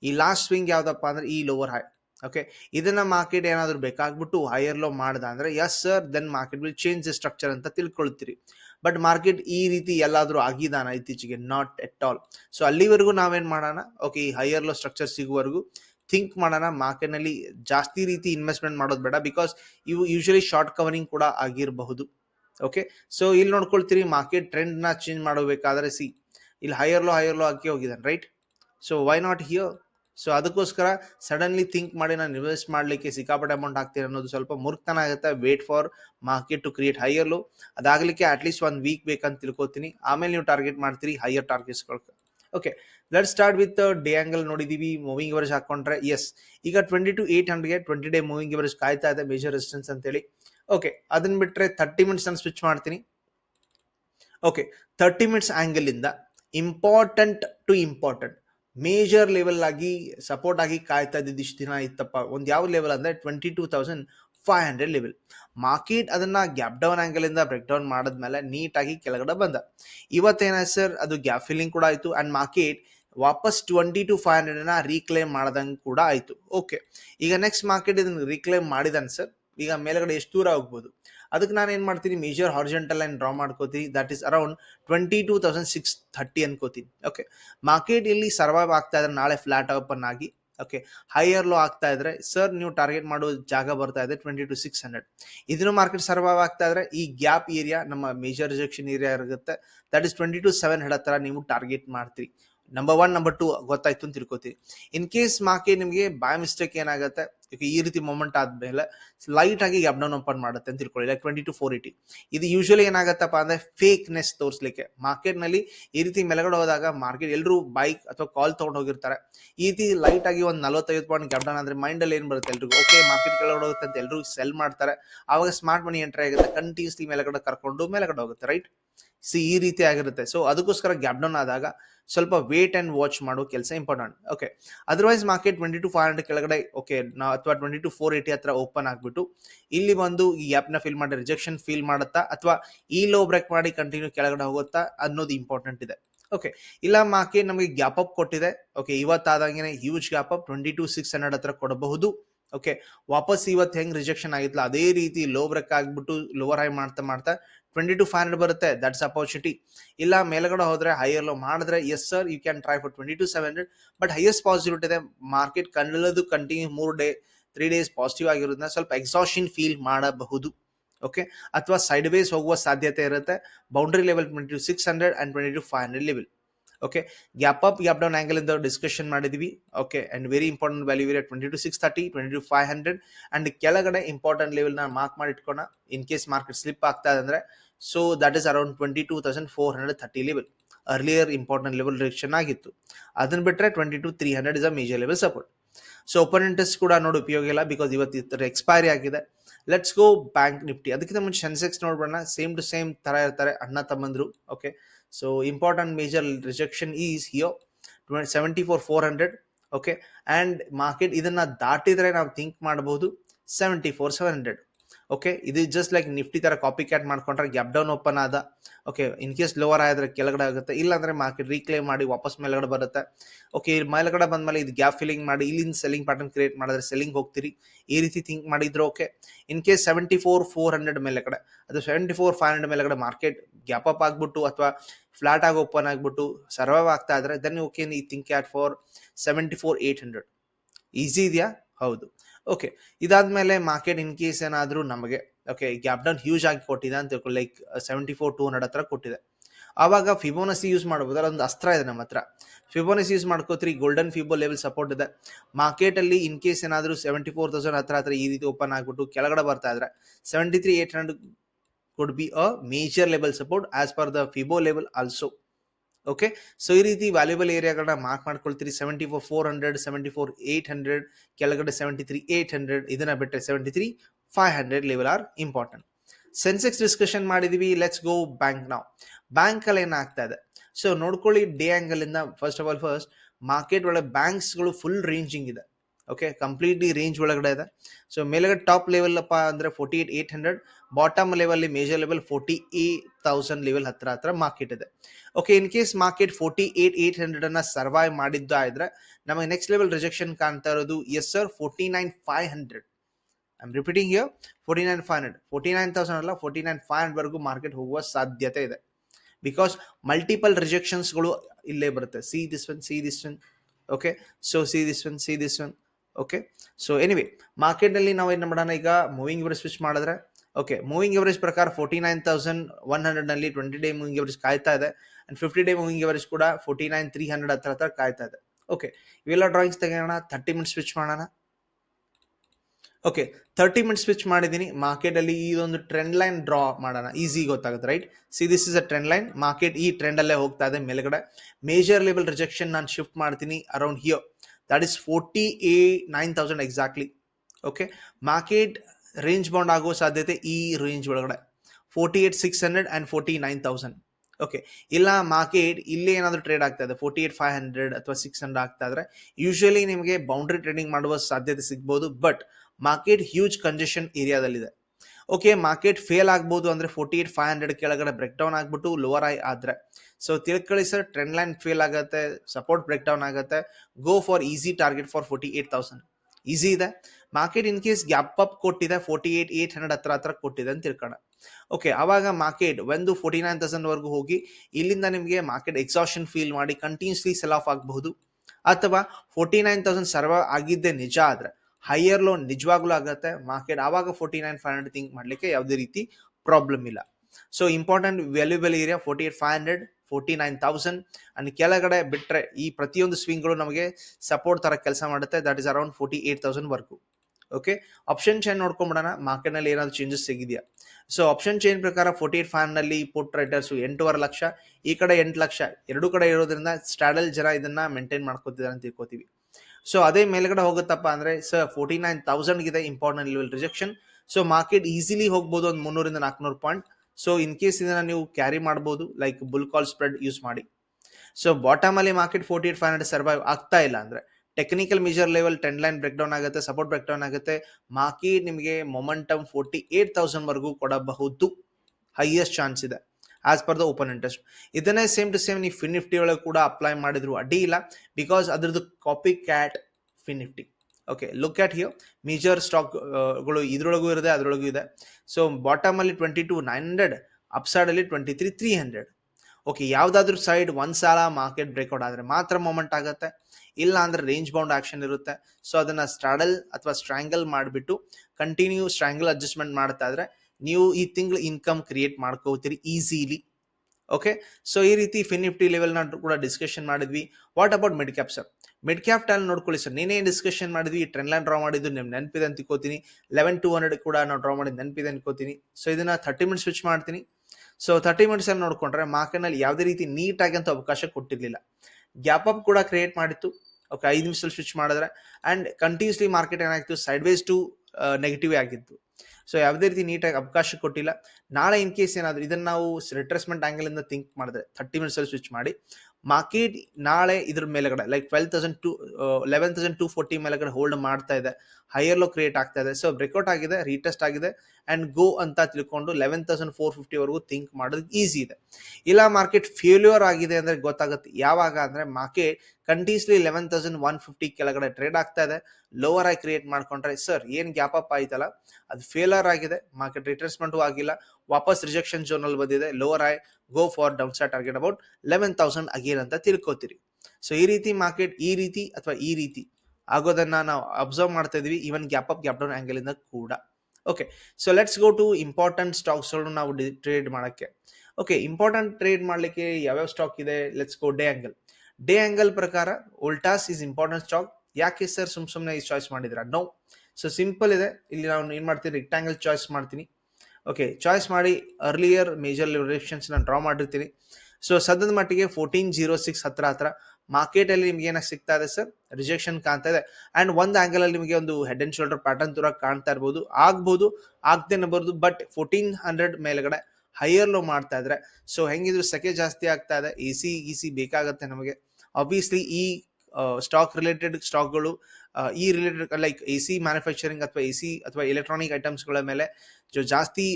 ಈ ಲಾಸ್ಟ್ ಸ್ವಿಂಗ್ ಯಾವ್ದಪ್ಪ ಅಂದ್ರೆ ಈ ಲೋವರ್ ಹೈ ಓಕೆ ಇದನ್ನ ಮಾರ್ಕೆಟ್ ಏನಾದರೂ ಬೇಕಾಗ್ಬಿಟ್ಟು ಹೈಯರ್ ಲೋ ಮಾಡ್ದ ಅಂದ್ರೆ yes sir then market will change the structure ಅಂತ ತಿಳ್ಕೊಳ್ತೀರಿ. ಬಟ್ ಮಾರ್ಕೆಟ್ ಈ ರೀತಿ ಎಲ್ಲಾದರೂ ಆಗಿದಾನ ಇತ್ತೀಚೆಗೆ? ನಾಟ್ ಎಟ್ ಆಲ್ ಸೊ ಅಲ್ಲಿವರೆಗೂ ನಾವೇನ್ ಮಾಡೋಣ? ಓಕೆ ಈ ಹೈಯರ್ ಲೋ ಸ್ಟ್ರಕ್ಚರ್ ಸಿಗುವವರೆಗೂ ಥಿಂಕ್ ಮಾಡೋಣ. ಮಾರ್ಕೆಟ್ನಲ್ಲಿ ಜಾಸ್ತಿ ರೀತಿ ಇನ್ವೆಸ್ಟ್ಮೆಂಟ್ ಮಾಡೋದು ಬೇಡ ಬಿಕಾಸ್ ಇವು ಯೂಶಲಿ ಶಾರ್ಟ್ ಕವರಿಂಗ್ ಕೂಡ ಆಗಿರಬಹುದು. ಓಕೆ ಸೊ ಇಲ್ಲಿ ನೋಡ್ಕೊಳ್ತೀರಿ ಮಾರ್ಕೆಟ್ ಟ್ರೆಂಡ್ನ ಚೇಂಜ್ ಮಾಡಬೇಕಾದ್ರೆ ಸಿ ಇಲ್ಲಿ ಹೈಯರ್ ಲೋ ಹೈಯರ್ ಲೋ ಹಾಕಿ ಹೋಗಿದ್ದಾನೆ right so why not here so ಅದಕ್ಕೋಸ್ಕರ ಸಡನ್ಲಿ ಥಿಂಕ್ ಮಾಡಿ, ನಾನು ಇನ್ವೆಸ್ಟ್ ಮಾಡ್ಲಿಕ್ಕೆ ಸಿಕ್ಕಾಪಟ್ಟೆ ಅಮೌಂಟ್ ಹಾಕ್ತೀನಿ ಅನ್ನೋದು ಸ್ವಲ್ಪ ಮುರುಕ್ತನ ಆಗುತ್ತೆ. Wait for market to create higher low ಅದಾಗಲಿಕ್ಕೆ at least ಒಂದು ವೀಕ್ ಬೇಕಂತ ತಿಳ್ಕೊತೀನಿ. ಆಮೇಲೆ ನೀವು ಟಾರ್ಗೆಟ್ ಮಾಡ್ತೀರಿ higher ಟಾರ್ಗೆಟ್ಸ್ಗಳು okay let start with day angle ನೋಡಿದೀವಿ ಮೂವಿಂಗ್ ಅವರೇಜ್ ಹಾಕೊಂಡ್ರೆ ಎಸ್ ಈಗ ಟ್ವೆಂಟಿ ಟು ಏಟ್ ಹಂಡ್ರೆಡ್ಗೆ ಟ್ವೆಂಟಿ ಡೇ ಮೂವಿಂಗ್ ಅವರೇಜ್ ಕಾಯ್ತಾ ಇದೆ ಮೇಜರ್ ರೆಸಿಸ್ಟೆನ್ಸ್ ಅಂತೇಳಿ ಓಕೆ ಅದನ್ನ ಬಿಟ್ಟರೆ ತರ್ಟಿ ಮಿನಿಟ್ಸ್ ನಾನು ಸ್ವಿಚ್ ಮಾಡ್ತೀನಿ. ಓಕೆ ತರ್ಟಿ ಮಿನಿಟ್ಸ್ ಆಂಗಲ್ ಇಂದ important to important major level ಆಗಿ ಸಪೋರ್ಟ್ ಆಗಿ ಕಾಯ್ತಾ ಇದ್ದಿದ್ದು ಇಷ್ಟು ದಿನ ಇತ್ತಪ್ಪ. ಒಂದು ಯಾವ ಲೆವೆಲ್ ಅಂದ್ರೆ twenty two thousand five hundred level market ಅದನ್ನ ಗ್ಯಾಪ್ ಡೌನ್ ಆಂಗಲ್ ಇಂದ ಬ್ರೇಕ್ ಡೌನ್ ಮಾಡಿದ್ಮೇಲೆ ನೀಟಾಗಿ ಕೆಳಗಡೆ ಬಂದ. ಇವತ್ತೇನಾಯ್ತು ಸರ್ ಅದು ಗ್ಯಾಪ್ ಫಿಲ್ಲಿಂಗ್ ಕೂಡ ಆಯ್ತು ಅಂಡ್ ಮಾರ್ಕೆಟ್ ವಾಪಸ್ twenty two five hundred reclaim ಮಾಡದಂಗೆ ಕೂಡ ಆಯ್ತು. ಓಕೆ ಈಗ ನೆಕ್ಸ್ಟ್ ಮಾರ್ಕೆಟ್ ಇದನ್ನ ರೀಕ್ಲೇಮ್ ಮಾಡಿದಾನೆ ಸರ್ ಈಗ ಮೇಲ್ಗಡೆ ಎಷ್ಟು ದೂರ ಹೋಗ್ಬೋದು? ಅದಕ್ಕೆ ನಾನು ಏನು ಮಾಡ್ತೀನಿ ಮೇಜರ್ ಹಾರ್ಜೆಂಟಲ್ ಲೈನ್ ಡ್ರಾ ಮಾಡ್ಕೋತೀನಿ. That is around twenty two thousand six thirty ಅನ್ಕೋತೀನಿ. ಓಕೆ ಮಾರ್ಕೆಟ್ ಇಲ್ಲಿ ಸರ್ವೈವ್ ಆಗ್ತಾ ಇದ್ರೆ ನಾಳೆ ಫ್ಲಾಟ್ ಓಪನ್ ಆಗಿ ಓಕೆ ಹೈಯರ್ ಲೋ ಆಗ್ತಾ ಇದ್ರೆ ಸರ್ ನೀವು ಟಾರ್ಗೆಟ್ ಮಾಡೋ ಜಾಗ ಬರ್ತಾ ಇದೆ ಟ್ವೆಂಟಿ ಟು ಸಿಕ್ಸ್ ಹಂಡ್ರೆಡ್ ಇದನ್ನು ಮಾರ್ಕೆಟ್ ಸರ್ವೈವ್ ಆಗ್ತಾ ಇದ್ರೆ, ಈ ಗ್ಯಾಪ್ ಏರಿಯಾ ನಮ್ಮ ಮೇಜರ್ ರಿಜೆಕ್ಷನ್ ಏರಿಯಾ ಇರುತ್ತೆ. That is twenty two seven hundred ಹತ್ರ ನೀವು ಟಾರ್ಗೆಟ್ ಮಾಡ್ತೀರಿ. ನಂಬರ್ ಒನ್ ನಂಬರ್ ಟೂ ಗೊತ್ತಾಯ್ತು ಅಂತ ತಿಳ್ಕೊತೀವಿ. ಇನ್ ಕೇಸ್ ಮಾಕೆ ನಿಮಗೆ ಬೈ ಮಿಸ್ಟೇಕ್ ಏನಾಗುತ್ತೆ ಈ ರೀತಿ ಮೂಮೆಂಟ್ ಆದ್ಮೇಲೆ ಲೈಟ್ ಆಗಿ ಅಪ್ ಡೌನ್ ಓಪನ್ ಮಾಡುತ್ತೆ ಅಂತ ತಿಳ್ಕೊಳ್ಳಿ like twenty two four eighty ಇದು ಯೂಶಲಿ ಏನಾಗತ್ತಪ್ಪ ಅಂದ್ರೆ ಫೇಕ್ನೆಸ್ ತೋರಿಸ್ಲಿಕ್ಕೆ. ಮಾರ್ಕೆಟ್ನಲ್ಲಿ ಈ ರೀತಿ ಮೆಲಗಡೆ ಹೋದಾಗ ಮಾರ್ಕೆಟ್ ಎಲ್ಲರೂ ಬೈಕ್ ಅಥವಾ ಕಾಲ್ ತಗೊಂಡು ಹೋಗಿರ್ತಾರೆ. ಈ ರೀತಿ ಲೈಟ್ ಆಗಿ ಒಂದು ನಲವತ್ತೈದು ಪಾಯಿಂಟ್ ಗ್ಯಾಪ್ ಡೌನ್ ಅಂದ್ರೆ ಮೈಂಡ್ ಅಲ್ಲಿ ಏನ್ ಬರುತ್ತೆ ಎಲ್ರಿಗೂ? ಓಕೆ ಮಾರ್ಕೆಟ್ ಕೆಳಗಡೆ ಹೋಗುತ್ತೆ ಅಂತ ಎಲ್ಲರೂ ಸೆಲ್ ಮಾಡ್ತಾರೆ. ಆವಾಗ ಸ್ಮಾರ್ಟ್ ಮನಿ ಎಂಟ್ರಿ ಆಗುತ್ತೆ ಕಂಟಿನ್ಯೂಸ್ಲಿ ಮೇಲ್ಗಡೆ ಕರ್ಕೊಂಡು ಮೇಲ್ಗಡೆ ಹೋಗುತ್ತೆ ರೈಟ್ ಸಿ ಈ ರೀತಿ ಆಗಿರುತ್ತೆ. ಸೊ ಅದಕ್ಕೋಸ್ಕರ ಗ್ಯಾಪ್ ಡೌನ್ ಆದಾಗ ಸ್ವಲ್ಪ ವೇಟ್ ಅಂಡ್ ವಾಚ್ ಮಾಡೋ ಕೆಲಸ important okay otherwise market twenty two five hundred ಕೆಳಗಡೆ ಓಕೆ ಅಥವಾ ಟ್ವೆಂಟಿ ಟು ಫೋರ್ ಏಯ್ಟಿ ಹತ್ರ ಓಪನ್ ಆಗಿಬಿಟ್ಟು, ಇಲ್ಲಿ ಬಂದು ಈ ಆ್ಯಪ್ನ ಫಿಲ್ ಮಾಡಿ ರಿಜೆಕ್ಷನ್ ಫೀಲ್ ಮಾಡುತ್ತಾ, ಅಥವಾ ಈ ಲೋ ಬ್ರೇಕ್ ಮಾಡಿ ಕಂಟಿನ್ಯೂ ಕೆಳಗಡೆ ಹೋಗುತ್ತಾ, ಅನ್ನೋದು ಇಂಪಾರ್ಟೆಂಟ್ ಇದೆ. ಓಕೆ ಇಲ್ಲ ಮಾರ್ಕೆಟ್ ನಮಗೆ ಗ್ಯಾಪ್ ಅಪ್ ಕೊಟ್ಟಿದೆ. Okay ಇವತ್ತಾದಂಗೆ huge gap up twenty two six hundred ಹತ್ರ ಕೊಡಬಹುದು. ಓಕೆ ವಾಪಸ್ ಇವತ್ತು ಹೆಂಗೆ ರಿಜೆಕ್ಷನ್ ಆಗಿತ್ತಲ್ಲ, ಅದೇ ರೀತಿ ಲೋ ಬ್ರೇಕ್ ಆಗಿಬಿಟ್ಟು ಲೋವರ್ ಹೈ ಮಾಡ್ತಾ ಮಾಡ್ತಾ ಟ್ವೆಂಟಿ ಟು ಫೈವ್ ಹಂಡ್ರೆಡ್ ಬರುತ್ತೆ. ದಟ್ಸ್ ಅಪರ್ಚುನಿಟಿ ಇಲ್ಲ, ಮೇಲ್ಗಡೆ ಹೋದ್ರೆ ಹೈಯರ್ ಲೋ ಮಾಡಿದ್ರೆ yes sir you can try for twenty two seven hundred but highest positivity ಇದೆ ಮಾರ್ಕೆಟ್ ಕಂಡಿಲ್ಲದು ಕಂಟಿನ್ಯೂ ಮೂರು ಡೇ ತ್ರೀ ಡೇಸ್ ಪಾಸಿಟಿವ್ ಆಗಿರೋದ್ರಿಂದ ಸ್ವಲ್ಪ ಎಕ್ಸಾಷನ್ ಫೀಲ್ ಮಾಡಬಹುದು. ಓಕೆ ಅಥವಾ ಸೈಡ್ ವೇಸ್ ಹೋಗುವ ಸಾಧ್ಯತೆ ಇರುತ್ತೆ. Boundary level twenty two six hundred and twenty two five hundred level okay gap up gap down angle ಇಂದ ಡಿಸ್ಕಷನ್ ಮಾಡಿದ್ವಿ. Okay and very important value ಇರೋ twenty two six thirty twenty two five hundred and ಕೆಳಗಡೆ important level ನಾನು mark ಮಾಡಿ ಇಟ್ಕೋಣ. In case market slip ಆಗ್ತಾ ಇದೆ ಅಂದ್ರೆ so that is around twenty two thousand four hundred thirty level earlier important level rejection ಆಗಿತ್ತು. ಅದನ್ನ ಬಿಟ್ಟರೆ twenty two three hundred is a major level support so open interest ಕೂಡ ನೋಡಿ ಉಪಯೋಗ ಇಲ್ಲ ಬಿಕಾಸ್ ಇವತ್ತು ಇತರ ಎಕ್ಸ್ಪೈರಿ ಆಗಿದೆ. ಲೆಟ್ಸ್ ಗೋ ಬ್ಯಾಂಕ್ ನಿಫ್ಟಿ ಅದಕ್ಕಿಂತ ಮುಂಚೆ ಸೆನ್ಸೆಕ್ಸ್ ನೋಡ್ಬೋಣ ಸೇಮ್ ಟು ಸೇಮ್ ತರ ಇರ್ತಾರೆ. ಅಣ್ಣ ತಮ್ಮಂದ್ರು. Okay so important major rejection is here. Seventy four four hundred okay and market ಇದನ್ನು ದಾಟಿದರೆ ನಾವು ಥಿಂಕ್ ಮಾಡ್ಬೋದು seventy four seven hundred okay ಇದು ಜಸ್ಟ್ ಲೈಕ್ ನಿಫ್ಟಿ ತರ ಕಾಪಿ ಕ್ಯಾಟ್ ಮಾಡ್ಕೊಂಡ್ರೆ ಗ್ಯಾಪ್ ಡೌನ್ ಓಪನ್ ಆದ. ಓಕೆ ಇನ್ ಕೇಸ್ ಲೋವರ್ ಆದ್ರೆ ಕೆಳಗಡೆ ಆಗುತ್ತೆ. ಇಲ್ಲಾಂದ್ರೆ ಮಾರ್ಕೆಟ್ ರೀಕ್ಲೇಮ್ ಮಾಡಿ ವಾಪಸ್ ಮೇಲ್ಗಡೆ ಬರುತ್ತೆ. ಓಕೆ ಮೇಲ್ಗಡೆ ಬಂದ್ಮೇಲೆ ಇದು ಗ್ಯಾಪ್ ಫಿಲ್ಲಿಂಗ್ ಮಾಡಿ, ಇಲ್ಲಿಂದ ಸೆಲ್ಲಿಂಗ್ ಪ್ಯಾಟರ್ನ್ ಕ್ರಿಯೇಟ್ ಮಾಡಿದ್ರೆ ಸೆಲ್ಲಿಂಗ್ ಹೋಗ್ತೀರಿ. ಈ ರೀತಿ ಥಿಂಕ್ ಮಾಡಿದ್ರೆ okay in case seventy four four hundred ಮೇಲೆ ಕಡೆ ಅದು ಸೆವೆಂಟಿ ಫೋರ್ ಫೈವ್ ಹಂಡ್ರೆಡ್ ಮೇಲೆ ಕಡೆ ಮಾರ್ಕೆಟ್ ಗ್ಯಾಪ್ ಅಪ್ ಆಗ್ಬಿಟ್ಟು ಅಥವಾ ಫ್ಲಾಟ್ ಆಗಿ ಓಪನ್ ಆಗ್ಬಿಟ್ಟು ಸರ್ವೈವ್ ಆಗ್ತಾ ಇದ್ರೆ ದೆನ್ ಓಕೆ ಈ think at for seventy four eight hundred easy ಇದೆಯಾ? ಹೌದು. ಓಕೆ ಇದಾದ್ಮೇಲೆ ಮಾರ್ಕೆಟ್ ಇನ್ ಕೇಸ್ ಏನಾದರೂ ನಮಗೆ ಓಕೆ ಗ್ಯಾಪ್ ಡೌನ್ ಹ್ಯೂಜ್ ಆಗಿ ಕೊಟ್ಟಿದೆ ಅಂತ ತಿಳ್ಕೊಳ್ಳಿ like seventy four two hundred ಹತ್ರ ಕೊಟ್ಟಿದೆ. ಆವಾಗ ಫಿಬೋನಸಿ ಯೂಸ್ ಮಾಡಬಹುದು ಒಂದು ಅಸ್ತ್ರ ಇದೆ ನಮ್ಮ ಹತ್ರ. ಫಿಬೋನಸಿ ಯೂಸ್ ಮಾಡ್ಕೋತ್ರಿ ಗೋಲ್ಡನ್ ಫಿಬೋ ಲೆವೆಲ್ ಸಪೋರ್ಟ್ ಇದೆ. ಮಾರ್ಕೆಟ್ ಅಲ್ಲಿ ಇನ್ ಕೇಸ್ ಏನಾದರೂ ಸೆವೆಂಟಿ ಫೋರ್ ತೌಸಂಡ್ ಹತ್ರ ಹತ್ರ ಈ ರೀತಿ ಓಪನ್ ಆಗಿಬಿಟ್ಟು ಕೆಳಗಡೆ ಬರ್ತಾ ಇದ್ರೆ seventy three eight hundred could be a major level support as per the Fibo level also okay so ಈ ರೀತಿ ವ್ಯಾಲ್ಯೂಬಲ್ ಏರಿಯಾಗಳನ್ನ mark ಮಾಡ್ಕೊಳ್ತೀರಿ. Seventy four four hundred seventy four eight hundred ಕೆಳಗಡೆ ಸೆವೆಂಟಿ ತ್ರೀ ಏಟ್ ಹಂಡ್ರೆಡ್ ಇದನ್ನ ಬಿಟ್ಟರೆ seventy three five hundred level are important Sensex discussion ಮಾಡಿದೀವಿ. Let's go bank ನಾವು bank ಅಲ್ಲಿ ಏನಾಗ್ತಾ ಇದೆ? ಸೊ ನೋಡ್ಕೊಳ್ಳಿ ಡೇ ಆಂಗಲ್ ಇಂದ first of all first market ಒಳಗೆ ಬ್ಯಾಂಕ್ಸ್ಗಳು ಫುಲ್ ರೇಂಜಿಂಗ್ ಇದೆ. ಓಕೆ ಕಂಪ್ಲೀಟ್ಲಿ ರೇಂಜ್ ಒಳಗಡೆ ಇದೆ. ಸೊ ಮೇಲ್ಗಡೆ ಟಾಪ್ ಲೆವೆಲ್ ಅಪ್ಪ ಅಂದ್ರೆ forty eight eight hundred bottom level major level forty eight thousand level ಹತ್ರ ಹತ್ರ ಮಾರ್ಕೆಟ್ ಇದೆ. Okay in case market forty eight eight hundred ಅನ್ನ ಸರ್ವೈವ್ ಮಾಡಿದ್ದು ಆದ್ರೆ ನಮಗೆ ನೆಕ್ಸ್ಟ್ ಲೆವೆಲ್ ರಿಜೆಕ್ಷನ್ ಕಾಣ್ತಾ ಇರೋದು yes sir forty nine five hundred I am repeating yo forty nine five hundred forty nine thousand ಅಲ್ಲ ಫೋರ್ಟಿ ನೈನ್ ಫೈವ್ ಹಂಡ್ರೆಡ್ ವರೆಗೂ market ಹೋಗುವ ಸಾಧ್ಯತೆ ಇದೆ. ಬಿಕಾಸ್ ಮಲ್ಟಿಪಲ್ ರಿಜೆಕ್ಷನ್ಸ್ಗಳು ಇಲ್ಲೇ ಬರುತ್ತೆ. See this one see this one okay so see this one see this one okay so anyway ಮಾರ್ಕೆಟ್ನಲ್ಲಿ ನಾವು ಏನು ಮಾಡೋಣ ಈಗ? ಮೂವಿಂಗ್ ಎವರೇಜ್ ಸ್ವಿಚ್ ಮಾಡಿದ್ರೆ ಓಕೆ ಮೂವಿಂಗ್ ಎವರೇಜ್ ಪ್ರಕಾರ ಫೋರ್ಟಿ ನೈನ್ ತೌಸಂಡ್ ಒನ್ ಹಂಡ್ರೆಡ್ನಲ್ಲಿ ಟ್ವೆಂಟಿ ಡೇ ಮೂವಿಂಗ್ ಎವರೇಜ್ ಕಾಯ್ತಾ ಇದೆ. And fifty day moving average ಕೂಡ ಫೋರ್ಟಿ ನೈನ್ ತ್ರೀ ಹಂಡ್ರೆಡ್ ಹತ್ರ ಹತ್ರ ಕಾಯ್ತಾ ಇದೆ. ಓಕೆ ಇವೆಲ್ಲ ಡ್ರಾಯಿಂಗ್ಸ್ ತೆಗೆಯೋಣ. ಥರ್ಟಿ ಮಿನಿಟ್ಸ್ ಸ್ವಿಚ್ ಮಾಡೋಣ. ಓಕೆ ತರ್ಟಿ ಮಿನಿಟ್ಸ್ ಸ್ವಿಚ್ ಮಾಡಿದ್ದೀನಿ ಮಾರ್ಕೆಟ್ ಅಲ್ಲಿ ಇದೊಂದು ಟ್ರೆಂಡ್ ಲೈನ್ ಡ್ರಾ ಮಾಡೋಣ. ಈಸಿ ಗೊತ್ತಾಗುತ್ತೆ right see this is a trend line market ಈ ಟ್ರೆಂಡ್ ಅಲ್ಲೇ ಹೋಗ್ತಾ ಇದೆ ಮೇಲ್ಗಡೆ. ಮೇಜರ್ ಲೆವೆಲ್ ರಿಜೆಕ್ಷನ್ ನಾನು ಶಿಫ್ಟ್ ಮಾಡ್ತೀನಿ around here a nine thousand exactly okay market range bound ಆಗೋ ಸಾಧ್ಯತೆ ಈ ರೇಂಜ್ ಒಳಗಡೆ. Forty eight six hundred and forty nine thousand okay ಇಲ್ಲ ಮಾರ್ಕೆಟ್ ಇಲ್ಲೇ ಏನಾದರೂ ಟ್ರೇಡ್ ಆಗ್ತಾ ಇದೆ. ಫೋರ್ಟಿ ಏಟ್ ಫೈವ್ ಹಂಡ್ರೆಡ್ ಅಥವಾ ಸಿಕ್ಸ್ ಹಂಡ್ರೆಡ್ ಆಗ್ತಾ ಇದ್ರೆ ಯೂಶಲಿ ನಿಮಗೆ ಬೌಂಡ್ರಿ ಟ್ರೇಡಿಂಗ್ ಮಾಡುವ ಸಾಧ್ಯತೆ ಸಿಗ್ಬೋದು. ಬಟ್ ಮಾರ್ಕೆಟ್ ಹ್ಯೂಜ್ ಕಂಜೆಷನ್ ಏರಿಯಾದಲ್ಲಿದೆ ಓಕೆ ಮಾರ್ಕೆಟ್ ಫೇಲ್ ಆಗ್ಬೋದು ಅಂದ್ರೆ ಫೋರ್ಟಿ ಏಟ್ ಫೈವ್ ಹಂಡ್ರೆಡ್ ಕೆಳಗಡೆ ಬ್ರೇಕ್ ಡೌನ್ ಆಗ್ಬಿಟ್ಟು ಲೋವರ್ ಐ ಆದ್ರೆ. ಸೊ ತಿಳ್ಕೊಳ್ಳಿ ಸರ್ ಟ್ರೆಂಡ್ ಲೈನ್ ಫೇಲ್ ಆಗುತ್ತೆ ಸಪೋರ್ಟ್ ಬ್ರೇಕ್ ಡೌನ್ ಆಗುತ್ತೆ go for easy target for forty eight thousand easy ಇದೆ. Market in case gap up ಕೊಟ್ಟಿದೆ ಫೋರ್ಟಿ ಏಟ್ ಏಟ್ ಹಂಡ್ರೆಡ್ ಹತ್ರ ಹತ್ರ ಕೊಟ್ಟಿದೆ ಅಂತ ತಿಳ್ಕೋಣ ಓಕೆ ಅವಾಗ ಮಾರ್ಕೆಟ್ ಒಂದು ಫೋರ್ಟಿ ನೈನ್ ತೌಸಂಡ್ ವರೆಗೂ ಹೋಗಿ, ಇಲ್ಲಿಂದ ನಿಮಗೆ ಮಾರ್ಕೆಟ್ ಎಕ್ಸಾಷನ್ ಫೀಲ್ ಮಾಡಿ ಕಂಟಿನ್ಯೂಸ್ಲಿ ಸೆಲ್ ಆಫ್ ಆಗಬಹುದು. ಅಥವಾ ಫೋರ್ಟಿ ನೈನ್ ತೌಸಂಡ್ ಸರ್ವ್ ಆಗಿದ್ದೇ ನಿಜ ಆದ್ರೆ ಹೈಯರ್ ಲೋನ್ ನಿಜವಾಗ್ಲೂ ಆಗುತ್ತೆ. ಮಾರ್ಕೆಟ್ ಆವಾಗ forty nine five hundred think ಮಾಡ್ಲಿಕ್ಕೆ ಯಾವುದೇ ರೀತಿ ಪ್ರಾಬ್ಲಮ್ ಇಲ್ಲ. So important valuable area forty eight five hundred forty nine thousand and ಕೆಳಗಡೆ ಬಿಟ್ಟರೆ ಈ ಪ್ರತಿಯೊಂದು ಸ್ವಿಂಗ್ಗಳು ನಮಗೆ ಸಪೋರ್ಟ್ ತರ ಕೆಲಸ ಮಾಡುತ್ತೆ. That is around forty eight thousand work okay option chain ನೋಡ್ಕೊಂಬಿಡೋಣ. ಮಾರ್ಕೆಟ್ನಲ್ಲಿ ಏನಾದ್ರು ಚೇಂಜಸ್ ಸಿಗಿದೆಯಾ? ಸೊ ಆಪ್ಷನ್ ಚೈನ್ ಪ್ರಕಾರ ಫೋರ್ಟಿ ಏಟ್ ಫೈವ್ನಲ್ಲಿ ಪುಟ್ ರೈಟರ್ಸ್ ಎಂಟೂವರೆ ಲಕ್ಷ. ಈ ಕಡೆ ಎಂಟು ಲಕ್ಷ. ಎರಡು ಕಡೆ ಇರೋದ್ರಿಂದ ಸ್ಟ್ರಾಡಲ್ ಜನ ಇದನ್ನ ಮೇಂಟೈನ್ ಮಾಡ್ಕೋತಿದ್ದಾರೆ ಅಂತ ತಿಳ್ಕೊತೀವಿ. ಸೊ ಅದೇ ಮೇಲ್ಗಡೆ ಹೋಗುತ್ತಪ್ಪ ಅಂದ್ರೆ ಸರ್ ಫೋರ್ಟಿ ನೈನ್ ತೌಸಂಡ್ ಇದೆ important level rejection so market easily ಹೋಗ್ಬೋದು ಒಂದು ಮುನ್ನೂರಿಂದ ನಾಲ್ಕುನೂರು ಪಾಯಿಂಟ್ ಸೊ ಇನ್ ಕೇಸ್ ಇದನ್ನ ನೀವು ಕ್ಯಾರಿ ಮಾಡ್ಬೋದು like bull call spread use ಮಾಡಿ. ಸೊ ಬಾಟಮ್ ಅಲ್ಲಿ market forty eight five hundred survive ಆಗ್ತಾ ಇಲ್ಲ ಅಂದ್ರೆ technical major level trend line break down ಆಗುತ್ತೆ ಸಪೋರ್ಟ್ ಬ್ರೇಕ್ ಡೌನ್ ಆಗುತ್ತೆ. ಮಾರ್ಕೆಟ್ ನಿಮಗೆ ಮೊಮೆಂಟಮ್ ಫೋರ್ಟಿ ಏಟ್ ತೌಸಂಡ್ ವರೆಗೂ ಕೊಡಬಹುದು. ಹೈಯೆಸ್ಟ್ ಚಾನ್ಸ್ ಇದೆ. As per the open interest ಇದನ್ನೇ ಸೇಮ್ ಟು ಸೇಮ್ ನೀವು ಫಿನ್ ನಿಫ್ಟಿ ಒಳಗೆ ಕೂಡ ಅಪ್ಲೈ ಮಾಡಿದ್ರು. ಅಡ್ಡಿ ಇಲ್ಲ ಬಿಕಾಸ್ ಅದ್ರದ್ದು copy cat Fin Nifty okay look at ಹಿಯೋ major ಸ್ಟಾಕ್ಗಳು ಇದ್ರೊಳಗೂ ಇದೆ ಅದರೊಳಗೂ ಇದೆ. ಸೊ ಬಾಟಮಲ್ಲಿ twenty two nine hundred ಅಪ್ಸೈಡಲ್ಲಿ twenty three three hundred okay ಯಾವುದಾದ್ರೂ ಸೈಡ್ ಒಂದು ಸಲ ಮಾರ್ಕೆಟ್ ಬ್ರೇಕ್ಔಟ್ ಆದ್ರೆ ಮಾತ್ರ ಮೂಮೆಂಟ್ ಆಗುತ್ತೆ. ಇಲ್ಲ ಅಂದ್ರೆ ರೇಂಜ್ ಬೌಂಡ್ ಆಕ್ಷನ್ ಇರುತ್ತೆ. ಸೊ ಅದನ್ನು ಸ್ಟ್ರಾಡಲ್ ಅಥವಾ ಸ್ಟ್ರಾಂಗಲ್ ಮಾಡಿಬಿಟ್ಟು ಕಂಟಿನ್ಯೂ ಸ್ಟ್ರಾಂಗಲ್ ಅಡ್ಜಸ್ಟ್ಮೆಂಟ್ ಮಾಡ್ತಾ ಇದ್ರೆ ನೀವು ಈ ತಿಂಗಳು ಇನ್ಕಮ್ ಕ್ರಿಯೇಟ್ ಮಾಡ್ಕೋತೀರಿ ಈಸಿಲಿ ಓಕೆ ಸೊ ಈ ರೀತಿ ಫಿನ್ ನಿಫ್ಟಿ ಲೆವೆಲ್ನ ಕೂಡ ಡಿಸ್ಕಷನ್ ಮಾಡಿದ್ವಿ. What about mid cap sir mid cap tail ನೋಡ್ಕೊಳ್ಳಿ ಸರ್ ನೀನೇ ಡಿಸ್ಕಷನ್ ಮಾಡಿದ್ವಿ ಟ್ರೆಂಡ್ ಲೈನ್ ಡ್ರಾ ಮಾಡಿದ್ದು, ನಿಮ್ ನೆನಪಿದೆ ಅಂತ ತಿಳ್ಕೊತೀನಿ. ಲೆವೆನ್ ಟೂ ಹಂಡ್ರೆಡ್ ಕೂಡ ನಾವು ಡ್ರಾ ಮಾಡಿದ್ದು ನೆನಪಿದೆ ಅನ್ಕೋತೀನಿ ಸೊ ಇದನ್ನ ಥರ್ಟಿ ಮಿನಿಟ್ಸ್ ಸ್ವಿಚ್ ಮಾಡ್ತೀನಿ. ಸೊ ಥರ್ಟಿ ಮಿನಿಟ್ಸ್ ಅಲ್ಲಿ ನೋಡ್ಕೊಂಡ್ರೆ ಮಾರ್ಕೆಟ್ನಲ್ಲಿ ಯಾವುದೇ ರೀತಿ ನೀಟಾಗಿ ಅಂತ ಅವಕಾಶ ಕೊಟ್ಟಿರಲಿಲ್ಲ. ಗ್ಯಾಪ್ ಅಪ್ ಕೂಡ ಕ್ರಿಯೇಟ್ ಮಾಡಿತ್ತು. ಓಕೆ ಐದು ನಿಮಿಷದಲ್ಲಿ ಸ್ವಿಚ್ ಮಾಡಿದ್ರೆ. ಆ್ಯಂಡ್ ಕಂಟಿನ್ಯೂಸ್ಲಿ ಮಾರ್ಕೆಟ್ ಏನಾಗಿತ್ತು ಸೈಡ್ ವೇಸ್ ಟು ನೆಗೆಟಿವ್ ಆಗಿತ್ತು. ಸೊ ಯಾವುದೇ ರೀತಿ ನೀಟಾಗಿ ಅವಕಾಶ ಕೊಟ್ಟಿಲ್ಲ. ನಾಳೆ ಇನ್ ಕೇಸ್ ಏನಾದ್ರು ಇದನ್ನ ನಾವು ರಿಟ್ರೆಸ್ಮೆಂಟ್ ಆ್ಯಂಗಲಿಂದ ಥಿಂಕ್ ಮಾಡಿದ್ರೆ ಥರ್ಟಿ ಮಿನಿಟ್ಸಲ್ಲಿ ಸ್ವಿಚ್ ಮಾಡಿ ಮಾರ್ಕೆಟ್ ನಾಳೆ ಇದ್ರ ಮೇಲೆಗಡೆ like twelve thousand to eleven thousand two forty ಮೇಲೆಗಡೆ ಹೋಲ್ಡ್ ಮಾಡ್ತಾ ಇದೆ. ಹೈಯರ್ ಲೋ ಕ್ರಿಯೇಟ್ ಆಗ್ತಾ ಇದೆ. ಸೊ ಬ್ರೇಕ್ಔಟ್ ಆಗಿದೆ ರೀಟೆಸ್ಟ್ ಆಗಿದೆ ಅಂಡ್ ಗೋ ಅಂತ ತಿಳ್ಕೊಂಡು ಲೆವೆನ್ ತೌಸಂಡ್ ಫೋರ್ ಫಿಫ್ಟಿ ವರೆಗೂ ಥಿಂಕ್ ಮಾಡೋದು ಈಸಿ ಇದೆ. ಇಲ್ಲ ಮಾರ್ಕೆಟ್ ಫೇಲ್ಯೂರ್ ಆಗಿದೆ ಅಂದ್ರೆ ಗೊತ್ತಾಗುತ್ತೆ. ಯಾವಾಗ ಅಂದ್ರೆ market continuously eleven thousand one fifty ಕೆಳಗಡೆ ಟ್ರೇಡ್ ಆಗ್ತಾ ಇದೆ. ಲೋವರ್ ಆಗಿ ಕ್ರಿಯೇಟ್ ಮಾಡ್ಕೊಂಡ್ರೆ ಸರ್ ಏನ್ ಗ್ಯಾಪ್ ಅಪ್ ಆಯ್ತಲ್ಲ? ಅದು ಫೇಲರ್ ಆಗಿದೆ. ಮಾರ್ಕೆಟ್ ರಿಟ್ರೆಸ್ಮೆಂಟು ಆಗಿಲ್ಲ. ವಾಪಸ್ ರಿಜೆಕ್ಷನ್ ಜೋನಲ್ಲಿ ಬಂದಿದೆ. Lower high go for down side target about eleven thousand again ಅಂತ ತಿಳ್ಕೊತೀರಿ. ಸೊ ಈ ರೀತಿ ಮಾರ್ಕೆಟ್ ಈ ರೀತಿ ಅಥವಾ ಈ ರೀತಿ ಆಗೋದನ್ನ ನಾವು ಅಬ್ಸರ್ವ್ ಮಾಡ್ತಾ ಇದೀವಿ even gap up gap down angle ಇಂದ ಕೂಡ. Okay so let's go to important stocks ನಾವು ಟ್ರೇಡ್ ಮಾಡಕ್ಕೆ. ಓಕೆ ಇಂಪಾರ್ಟೆಂಟ್ ಟ್ರೇಡ್ ಮಾಡ್ಲಿಕ್ಕೆ ಯಾವ್ಯಾವ ಸ್ಟಾಕ್ ಇದೆ? Let's go day angle day angle ಪ್ರಕಾರ ಓಲ್ಟಾಸ್ ಇಸ್ ಇಂಪಾರ್ಟೆಂಟ್ ಸ್ಟಾಕ್ ಯಾಕೆ ಸರ್ ಸುಮ್ ಸುಮ್ಮನೆ ಈ ಚಾಯ್ಸ್ ಮಾಡಿದ್ರ ನೋ ಸೊ ಸಿಂಪಲ್ ಇದೆ. ಇಲ್ಲಿ ನಾವು ಏನ್ ಮಾಡ್ತೀನಿ ರೆಕ್ಟಾಂಗಲ್ ಚಾಯ್ಸ್ ಮಾಡ್ತೀನಿ. ಓಕೆ ಚಾಯ್ಸ್ ಮಾಡಿ ಅರ್ಲಿಯರ್ ಮೇಜರ್ ಲಿವರೇಷನ್ಸ್ ನಾನು ಡ್ರಾ ಮಾಡಿರ್ತೀನಿ. ಸೊ ಸದ್ಯದ ಮಟ್ಟಿಗೆ ಫೋರ್ಟೀನ್ ಜೀರೋ ಸಿಕ್ಸ್ ಹತ್ರ ಹತ್ರ ಮಾರ್ಕೆಟ್ ಅಲ್ಲಿ ನಿಮ್ಗೆ ಏನಾಗ ಸಿಗ್ತಾ ಇದೆ ಸರ್ ರಿಜೆಕ್ಷನ್ ಕಾಣ್ತಾ ಇದೆ. ಅಂಡ್ ಒಂದು ಆಂಗಲ್ ಅಲ್ಲಿ ನಿಮಗೆ ಒಂದು ಹೆಡ್ ಅಂಡ್ ಶೋಲ್ಡರ್ ಪ್ಯಾಟರ್ನ್ ತರ ಕಾಣ್ತಾ ಇರ್ಬೋದು. ಆಗ್ಬೋದು, ಆಗದೆ ಬರ್ಬೋದು ಬಟ್ ಫೋರ್ಟೀನ್ ಹಂಡ್ರೆಡ್ ಮೇಲ್ಗಡೆ ಹೈಯರ್ ಲೋ ಮಾಡ್ತಾ ಇದ್ರೆ ಸೊ ಹೆಂಗಿದ್ರು ಸೆಕೆ ಜಾಸ್ತಿ ಆಗ್ತಾ ಇದೆ. ಎ ಸಿ ಇ ಸಿ ಬೇಕಾಗತ್ತೆ ನಮಗೆ. ಆಬ್ವಿಯಸ್ಲಿ ಈ ಸ್ಟಾಕ್ ರಿಲೇಟೆಡ್ ಸ್ಟಾಕ್ಗಳು ಈ related like A C manufacturing ಅಥವಾ ಎ ಸಿ ಅಥವಾ ಎಲೆಕ್ಟ್ರಾನಿಕ್ ಐಟಮ್ಸ್ಗಳ ಮೇಲೆ ಜೊ ಜಾಸ್ತಿ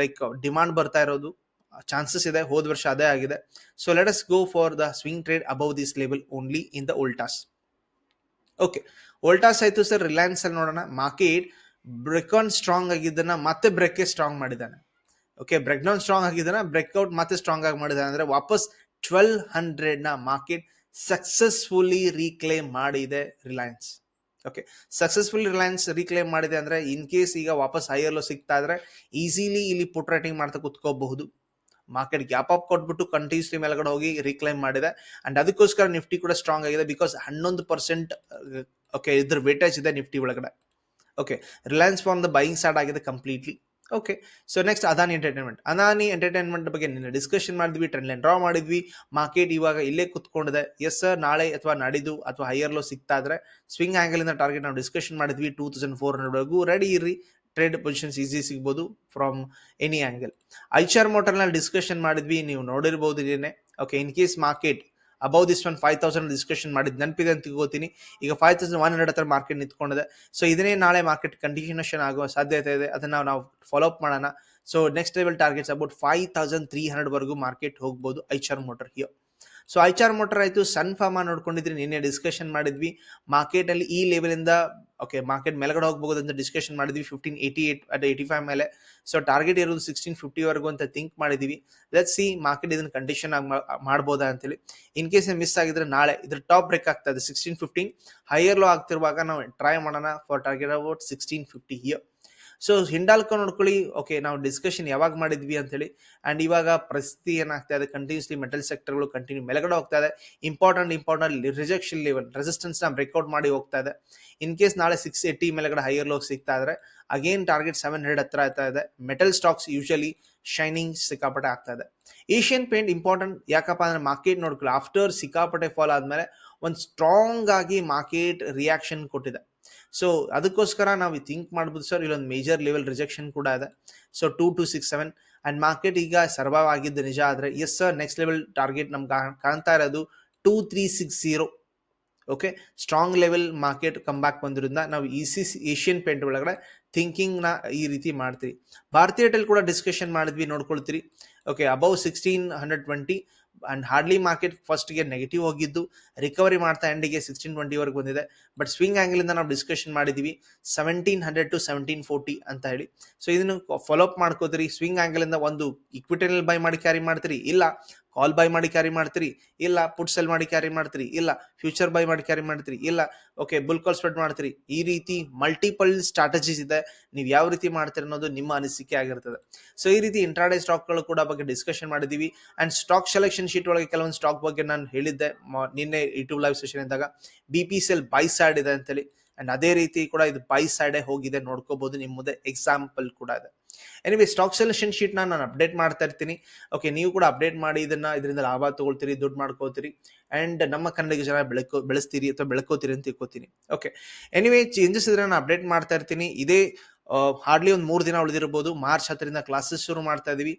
ಲೈಕ್ ಡಿಮಾಂಡ್ ಬರ್ತಾ ಇರೋದು ಚಾನ್ಸಸ್ ಇದೆ, ಹೋದ ವರ್ಷ ಅದೇ ಆಗಿದೆ. So let us go for the swing trade above this level only in the Voltas okay Voltas ಆಯ್ತು ಸರ್ ರಿಲಯನ್ಸ್ ಅಲ್ಲಿ ನೋಡೋಣ. ಮಾರ್ಕೆಟ್ ಬ್ರೇಕೌನ್ ಸ್ಟ್ರಾಂಗ್ ಆಗಿದ್ದನ್ನ ಮತ್ತೆ ಬ್ರೇಕ್ ಸ್ಟ್ರಾಂಗ್ ಮಾಡಿದ್ದಾನೆ. ಓಕೆ ಬ್ರೇಕ್ ಡೌನ್ ಸ್ಟ್ರಾಂಗ್ ಆಗಿದ್ದಾನೆ ಬ್ರೇಕ್ಔಟ್ ಮತ್ತೆ ಸ್ಟ್ರಾಂಗ್ ಆಗಿ ಮಾಡಿದ್ದಾನೆ. ಅಂದ್ರೆ ವಾಪಸ್ ಟ್ವೆಲ್ ಹಂಡ್ರೆಡ್ನ ಮಾರ್ಕೆಟ್ ಸಕ್ಸಸ್ಫುಲಿ ರೀಕ್ಲೇಮ್ ಮಾಡಿದೆ Reliance okay successful Reliance reclaim ಮಾಡಿದೆ ಅಂದ್ರೆ ಇನ್ ಕೇಸ್ ಈಗ ವಾಪಸ್ ಹೈಯರ್ಲೋ ಸಿಗ್ತಾ ಇದ್ರೆ ಈಸಿಲಿ ಇಲ್ಲಿ ಪುಟ್ ರೈಟಿಂಗ್ ಮಾಡ್ತಾ ಕುತ್ಕೋಬಹುದು. ಮಾರ್ಕೆಟ್ ಗ್ಯಾಪ್ ಅಪ್ ಕೊಟ್ಬಿಟ್ಟು ಕಂಟಿನ್ಯೂಸ್ಲಿ ಮೇಲ್ಗಡೆ ಹೋಗಿ ರೀಕ್ಲೈಮ್ ಮಾಡಿದೆ. ಅಂಡ್ ಅದಕ್ಕೋಸ್ಕರ ನಿಫ್ಟಿ ಕೂಡ ಸ್ಟ್ರಾಂಗ್ ಆಗಿದೆ ಬಿಕಾಸ್ ಹನ್ನೊಂದು ಪರ್ಸೆಂಟ್ ಓಕೆ ಇದ್ರ ವೇಟೇಜ್ ಇದೆ ನಿಫ್ಟಿ ಒಳಗಡೆ. Okay Reliance form the buying start ಆಗಿದೆ completely okay so next Adani entertainment Adani entertainment ಬಗ್ಗೆ ನಿನ್ನೆ ಡಿಸ್ಕಷನ್ ಮಾಡಿದ್ವಿ ಟ್ರೆಂಡ್ ಲೈನ್ ಡ್ರಾ ಮಾಡಿದ್ವಿ. ಮಾರ್ಕೆಟ್ ಇವಾಗ ಇಲ್ಲೇ ಕುತ್ಕೊಂಡಿದೆ. ಎಸ್ ಸರ್ ನಾಳೆ ಅಥವಾ ನಡೆದು ಅಥವಾ ಹೈಯರ್ ಲೋ ಸಿಗ್ತಾ ಇದ್ರೆ ಸ್ವಿಂಗ್ ಆಂಗಲ್ ಇಂದ ಟಾರ್ಗೆಟ್ ನಾವು ಡಿಸ್ಕಷನ್ ಮಾಡಿದ್ವಿ ಟೂ ತೌಸಂಡ್ ಫೋರ್ ಹಂಡ್ರೆಡ್ ವರೆಗೂ. ರೆಡಿ ಇರಿ ಟ್ರೇಡ್ ಪೊಸಿಷನ್ಸ್ ಈಸಿ ಸಿಗ್ಬೋದು ಫ್ರಮ್ ಎನಿ ಆ್ಯಂಗಲ್ ಐಚಾರ್ ಮೋಟರ್ನಲ್ಲಿ ಡಿಸ್ಕಷನ್ ಮಾಡಿದ್ವಿ, ನೀವು ನೋಡಿರ್ಬೋದು ಇದೇನೆ. Okay in case market above this one five thousand discussion ಮಾಡಿದ್ ನೆನಪಿದೆ ಅಂತ ತಿಳ್ಕೋತೀನಿ. ಈಗ ಫೈವ್ ತೌಸಂಡ್ ಒನ್ ಹಂಡ್ರೆಡ್ ಹತ್ರ ಮಾರ್ಕೆಟ್ ನಿಂತ್ಕೊಂಡಿದೆ. ಸೊ ಇದನ್ನೇ ನಾಳೆ ಮಾರ್ಕೆಟ್ ಕಂಡೀಷನ್ ಆಗುವ ಸಾಧ್ಯತೆ ಇದೆ. ಅದನ್ನ ನಾವು ಫಾಲೋ ಅಪ್ ಮಾಡೋಣ. So next level targets about five thousand three hundred ವರೆಗೂ ಮಾರ್ಕೆಟ್ ಹೋಗ್ಬೋದು ಐಚಾರ್ ಮೋಟರ್ ಹಿಯೋ ಸೊ ಐಚಾರ್ ಮೋಟರ್ ಆಯಿತು ಸನ್ ಫಾರ್ಮಾ ನೋಡ್ಕೊಂಡಿದ್ರಿ, ನಿನ್ನೆ ಡಿಸ್ಕಷನ್ ಮಾಡಿದ್ವಿ. ಮಾರ್ಕೆಟಲ್ಲಿ ಈ ಲೆವೆಲಿಂದ ಓಕೆ ಮಾರ್ಕೆಟ್ ಮೇಲ್ಗಡೆ ಹೋಗ್ಬೋದು ಅಂತ ಡಿಸ್ಕಷನ್ ಮಾಡಿದ್ವಿ fifteen eighty eight at eighty five ಮೇಲೆ ಸೊ ಟಾರ್ಗೆಟ್ ಇರೋದು ಸಿಕ್ಸ್ಟೀನ್ ಫಿಫ್ಟಿವರೆಗೂ ಅಂತ ಥಿಂಕ್ ಮಾಡಿದ್ವಿ. ಲೆಟ್ ಸಿ ಮಾರ್ಕೆಟ್ ಇದನ್ನ ಕಂಡೀಷನ್ ಆಗಿ ಮಾಡ್ಬೋದಾ ಅಂತೇಳಿ. ಇನ್ ಕೇಸ್ ಮಿಸ್ ಆಗಿದ್ರೆ ನಾಳೆ, ಇದ್ರ ಟಾಪ್ ಬ್ರೇಕ್ ಆಗ್ತಾ ಇದೆ ಸಿಕ್ಸ್ಟೀನ್ ಫಿಫ್ಟೀನ್ ಹೈಯರ್ ಲೋ ಆಗ್ತಿರುವಾಗ ನಾವು ಟ್ರೈ ಮಾಡೋಣ for target about sixteen fifty here so Hindalco ನೋಡ್ಕೊಳ್ಳಿ. ಓಕೆ ನಾವು ಡಿಸ್ಕಷನ್ ಯಾವಾಗ ಮಾಡಿದ್ವಿ ಅಂತೇಳಿ. ಆ್ಯಂಡ್ ಇವಾಗ ಪರಿಸ್ಥಿತಿ ಏನಾಗ್ತಾ ಇದೆ? ಕಂಟಿನ್ಯೂಸ್ಲಿ ಮೆಟಲ್ ಸೆಕ್ಟರ್ಗಳು ಕಂಟಿನ್ಯೂ ಮೆಲಗಡೆ ಹೋಗ್ತಾ ಇದೆ. ಇಂಪಾರ್ಟೆಂಟ್ ಇಂಪಾರ್ಟೆಂಟ್ ರಿಜೆಕ್ಷನ್ ಲೆವೆಲ್ ರೆಸಿಸ್ಟೆನ್ಸ್ನ ಬ್ರೇಕ್ಔಟ್ ಮಾಡಿ ಹೋಗ್ತಾ ಇದೆ. ಇನ್ ಕೇಸ್ ನಾಳೆ ಸಿಕ್ಸ್ ಏಯ್ಟಿ ಮೇಲೆಗಡೆ ಹೈಯರ್ ಲೋ ಸಿಗ್ತಾ ಇದ್ರೆ ಅಗೇನ್ ಟಾರ್ಗೆಟ್ ಸೆವೆನ್ ಹಂಡ್ರೆಡ್ ಹತ್ರ ಆಗ್ತಾ ಇದೆ. ಮೆಟಲ್ ಸ್ಟಾಕ್ಸ್ ಯೂಶಲಿ ಶೈನಿಂಗ್ ಸಿಕ್ಕಾಪಟ್ಟೆ ಆಗ್ತಾ ಇದೆ. ಏಷ್ಯನ್ ಪೇಂಟ್ ಇಂಪಾರ್ಟೆಂಟ್ ಯಾಕಪ್ಪ ಅಂದ್ರೆ ಮಾರ್ಕೆಟ್ ನೋಡ್ಕೊಳ್ಳಿ. ಆಫ್ಟರ್ ಸಿಕ್ಕಾಪಟ್ಟೆ ಫಾಲ್ ಆದ್ಮೇಲೆ ಒಂದು ಸ್ಟ್ರಾಂಗ್ ಆಗಿ ಮಾರ್ಕೆಟ್ ರಿಯಾಕ್ಷನ್ ಕೊಟ್ಟಿದೆ. ಸೊ ಅದಕ್ಕೋಸ್ಕರ ನಾವು ಥಿಂಕ್ ಮಾಡ್ಬೋದು ಸರ್ ಇಲ್ಲೊಂದು ಮೇಜರ್ ಲೆವೆಲ್ ರಿಜೆಕ್ಷನ್ ಕೂಡ ಇದೆ. So two to six seven and market ಈಗ ಸರ್ವೈವ್ ಆಗಿದ್ದು ನಿಜ ಆದರೆ yes sir next level target ನಮ್ಗೆ ಕಾಣ್ತಾ ಇರೋದು two three six zero okay strong level market come back ಬಂದ್ರಿಂದ ನಾವು ಇ ಸಿ ಏಷ್ಯನ್ ಪೇಂಟ್ ಒಳಗಡೆ ಥಿಂಕಿಂಗ್ನ ಈ ರೀತಿ ಮಾಡ್ತೀರಿ. ಭಾರತೀಯ ಟೆಲ್ ಕೂಡ ಡಿಸ್ಕಷನ್ ಮಾಡಿದ್ವಿ, ನೋಡ್ಕೊಳ್ತೀರಿ. Okay above sixteen hundred twenty and hardly market ಫಸ್ಟ್ಗೆ ನೆಗೆಟಿವ್ ಹೋಗಿದ್ದು ರಿಕವರಿ ಮಾಡ್ತಾ ಎಂಡಿಗೆ ಸಿಕ್ಸ್ಟೀನ್ ಟ್ವೆಂಟಿವರೆಗೆ ಬಂದಿದೆ. ಬಟ್ ಸ್ವಿಂಗ್ ಆ್ಯಂಗಲಿಂದ ನಾವು ಡಿಸ್ಕಷನ್ ಮಾಡಿದ್ದೀವಿ seventeen hundred to seventeen forty ಅಂತ ಹೇಳಿ. ಸೊ ಇದನ್ನು ಫಾಲೋಅಪ್ ಮಾಡ್ಕೋತೀರಿ ಸ್ವಿಂಗ್ ಆ್ಯಂಗಲಿಂದ ಒಂದು ಇಕ್ವಿಟಿನಲ್ಲಿ ಬೈ ಮಾಡಿ ಕ್ಯಾರಿ ಮಾಡ್ತೀರಿ, ಇಲ್ಲ ಕಾಲ್ ಬೈ ಮಾಡಿ ಕ್ಯಾರಿ ಮಾಡ್ತೀರಿ, ಇಲ್ಲ ಪುಟ್ ಸೆಲ್ ಮಾಡಿ ಕ್ಯಾರಿ ಮಾಡ್ತೀರಿ, ಇಲ್ಲ ಫ್ಯೂಚರ್ ಬೈ ಮಾಡಿ ಕ್ಯಾರಿ ಮಾಡ್ತೀರಿ, ಇಲ್ಲ ಓಕೆ ಬುಲ್ ಕಾಲ್ ಸ್ಪ್ರೆಡ್ ಮಾಡ್ತೀರಿ, ಈ ರೀತಿ ಮಲ್ಟಿಪಲ್ ಸ್ಟ್ರಾಟಜೀಸ್ ಇದೆ. ನೀವು ಯಾವ ರೀತಿ ಮಾಡ್ತೀರಿ ಅನ್ನೋದು ನಿಮ್ಮ ಅನಿಸಿಕೆ ಆಗಿರ್ತದೆ. ಸೊ ಈ ರೀತಿ ಇಂಟ್ರಾಡೇ ಸ್ಟಾಕ್ಗಳು ಕೂಡ ಬಗ್ಗೆ ಡಿಸ್ಕಷನ್ ಮಾಡಿದ್ದೀವಿ ಆ್ಯಂಡ್ ಸ್ಟಾಕ್ ಸೆಲೆಕ್ಷನ್ ಶೀಟ್ ಒಳಗೆ ಕೆಲವೊಂದು ಸ್ಟಾಕ್ ಬಗ್ಗೆ ನಾನು ಹೇಳಿದ್ದೆ ನಿನ್ನೆ ಯೂಟ್ಯೂಬ್ ಲೈವ್ ಸೆಷನ್ ಇದ್ದಾಗ. B P C buy side ಇದೆ ಅಂತೇಳಿ. ಆ್ಯಂಡ್ ಅದೇ ರೀತಿ ಕೂಡ ಇದು ಬೈ ಸೈಡೆ ಹೋಗಿದೆ ನೋಡ್ಕೋಬಹುದು ನಿಮ್ಮ ಮುಂದೆ ಎಕ್ಸಾಂಪಲ್ ಕೂಡ ಇದೆ. ಎನಿವೆ ಸ್ಟಾಕ್ ಸೆಲೆಕ್ಷನ್ ಶೀಟ್ನ ನಾನು ಅಪ್ಡೇಟ್ ಮಾಡ್ತಾ ಇರ್ತೀನಿ. ಓಕೆ ನೀವು ಕೂಡ ಅಪ್ಡೇಟ್ ಮಾಡಿ ಇದನ್ನ, ಇದರಿಂದ ಲಾಭ ತಗೊಳ್ತೀರಿ, ದುಡ್ಡು ಮಾಡ್ಕೋತೀರಿ ಅಂಡ್ ನಮ್ಮ ಕನ್ನಡಿಗ ಜನ ಬೆಳಕೋ, ಬೆಳೆಸ್ತೀರಿ ಅಥವಾ ಬೆಳಕೋತೀರಿ ಅಂತ ತಿಳ್ಕೊತೀನಿ. ಓಕೆ ಎನಿವೆ ಚೇಂಜಸ್ ಇದ್ರೆ ನಾನು ಅಪ್ಡೇಟ್ ಮಾಡ್ತಾ ಇರ್ತೀನಿ. ಇದೇ ಹಾರ್ಡ್ಲಿ ಒಂದು ಮೂರು ದಿನ ಉಳಿದಿರ್ಬೋದು. ಮಾರ್ಚ್ ಹತ್ತರಿಂದ ಕ್ಲಾಸಸ್ ಶುರು ಮಾಡ್ತಾ ಇದೀವಿ.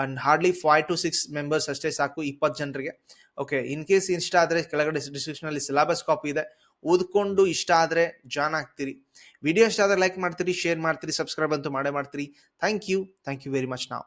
And hardly five to six members ಅಷ್ಟೇ ಸಾಕು, ಇಪ್ಪತ್ತು ಜನರಿಗೆ. ಓಕೆ ಇನ್ ಕೇಸ್ ಇನ್ಸ್ಟಾ ಆದರೆ ಕೆಳಗಡೆ ಡಿಸ್ಕ್ರಿಪ್ಷನ್ ಅಲ್ಲಿ ಸಿಲೆಬಸ್ ಕಾಪಿ ಇದೆ. ಓದ್ಕೊಂಡು ಇಷ್ಟ ಆದರೆ ಜಾಯ್ನ್ ಆಗ್ತೀರಿ. ವಿಡಿಯೋ ಇಷ್ಟ ಆದರೆ ಲೈಕ್ ಮಾಡ್ತೀರಿ ಶೇರ್ ಮಾಡ್ತೀರಿ ಸಬ್ಸ್ಕ್ರೈಬ್ ಅಂತೂ ಮಾಡೇ ಮಾಡ್ತೀರಿ. Thank you thank you very much ನಾವು